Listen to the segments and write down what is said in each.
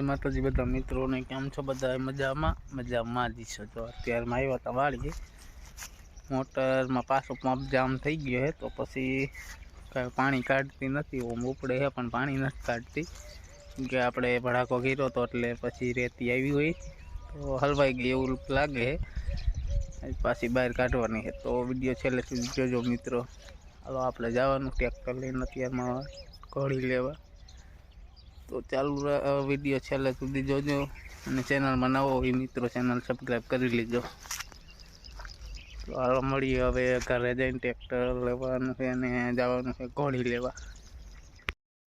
એ માત્ર જીવત મિત્રો ને કેમ છો બધા મજામાં મજામાં જ છો તો અત્યારે માં આવ્યા તો વાળી મોટર માં પાછો પંપ જામ થઈ ગયો હે તો પછી ક પાણી કાઢતી ન હતી ઓમ ઉપડે હે પણ પાણી ન કાઢતી કે આપણે ભડાકો ઘીરો તો એટલે પછી રેતી આવી હોય તો હલવાઈ ગઈ એવું લાગે છે આ પાછી બહાર કાઢવાની હે તો વિડિયો છેલે જોજો મિત્રો આલો આપણે જવાનું ટેક કરી લઈએ ન અત્યારે માં ઘડી લેવા તો ચાલુ આ વિડિયો છેલે સુધી જોજો અને ચેનલ માં નવો એ મિત્રો ચેનલ સબ્સ્ક્રાઇબ કરી લેજો તો આ મળીએ હવે આ રેજિન ટ્રેક્ટર લેવાનું છે ને જવાનું છે ઘોડી લેવા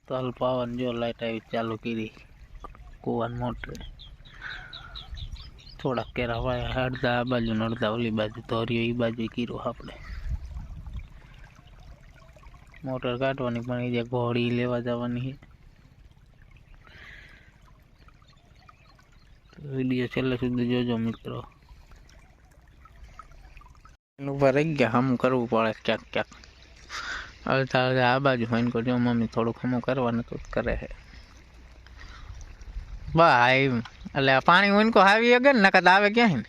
તો અલ પાવન જો લાઈટ આવી ચાલુ કરી કોવાન મોટર થોડક કેરાવાય હરદા બળ નોર દાવલી બાજી તોરીઓ ઈ બાજી કિરો આપણે મોટર કાઢવાની પણ ઈ જે ઘોડી લેવા જવાની છે વિડીયો છેલ્લે સુધી જોજો મિત્રો ઉપર એક ગયા હમ કરવું પડે ક્યાંક ક્યાંક અડધા અડધા આ બાજુ ફોન કરજો મમ્મી થોડુંક હમું કરવાનું તો કરે છે ભાઈ એટલે પાણી હોય કો આવી અગર નકદ આવે ક્યાંય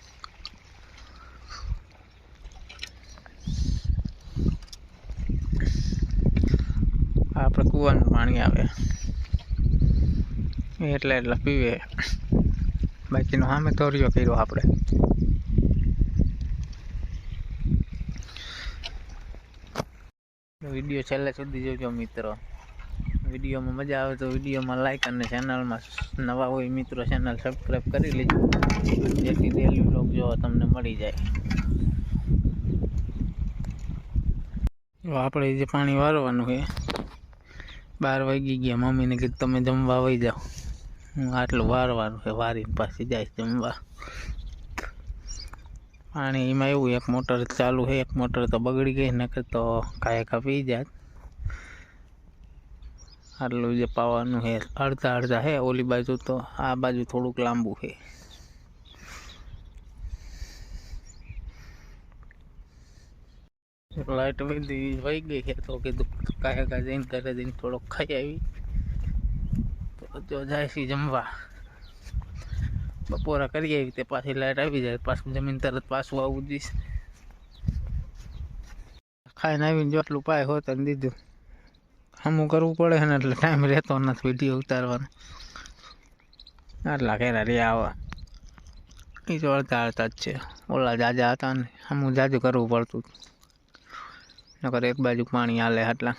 આપણે કૂવાનું પાણી આવે એટલે એટલે પીવે બાકી બાકીનો સામે તોરિયો કર્યો આપણે વિડીયો છેલ્લે સુધી જોજો મિત્રો વિડીયોમાં મજા આવે તો વિડીયોમાં લાઈક અને ચેનલમાં નવા હોય મિત્રો ચેનલ સબસ્ક્રાઈબ કરી લેજો જેથી ડેલી વ્લોગ જોવા તમને મળી જાય આપણે જે પાણી વારવાનું છે બાર વાગી ગયા મમ્મીને કીધું તમે જમવા આવી જાઓ હું આટલું વાર છે વારીને પાછી જાય જમવા પાણી એમાં એવું એક મોટર ચાલુ છે એક મોટર તો બગડી ગઈ નકર તો કાંઈ કાપી જાય આટલું જે પાવાનું છે અડધા અડધા છે ઓલી બાજુ તો આ બાજુ થોડુંક લાંબુ છે લાઇટ વધી વહી ગઈ છે તો કીધું કાંઈ કાંઈ જઈને ઘરે જઈને થોડોક ખાઈ આવી તો જાય છે જમવા બપોરા કરી આવી તે પાછી લાઈટ આવી જાય પાછું જમીન તરત પાછું આવું જઈશ ખાઈને આવીને જો આટલું પાય હોત અને દીધું હમું કરવું પડે ને એટલે ટાઈમ રહેતો નથી વિડીયો ઉતારવાનો આટલા કેરા રહ્યા આવા એ તો અડધા અડધા જ છે ઓલા જાજા હતા ને હમું જાજુ કરવું પડતું નકર એક બાજુ પાણી હાલે આટલા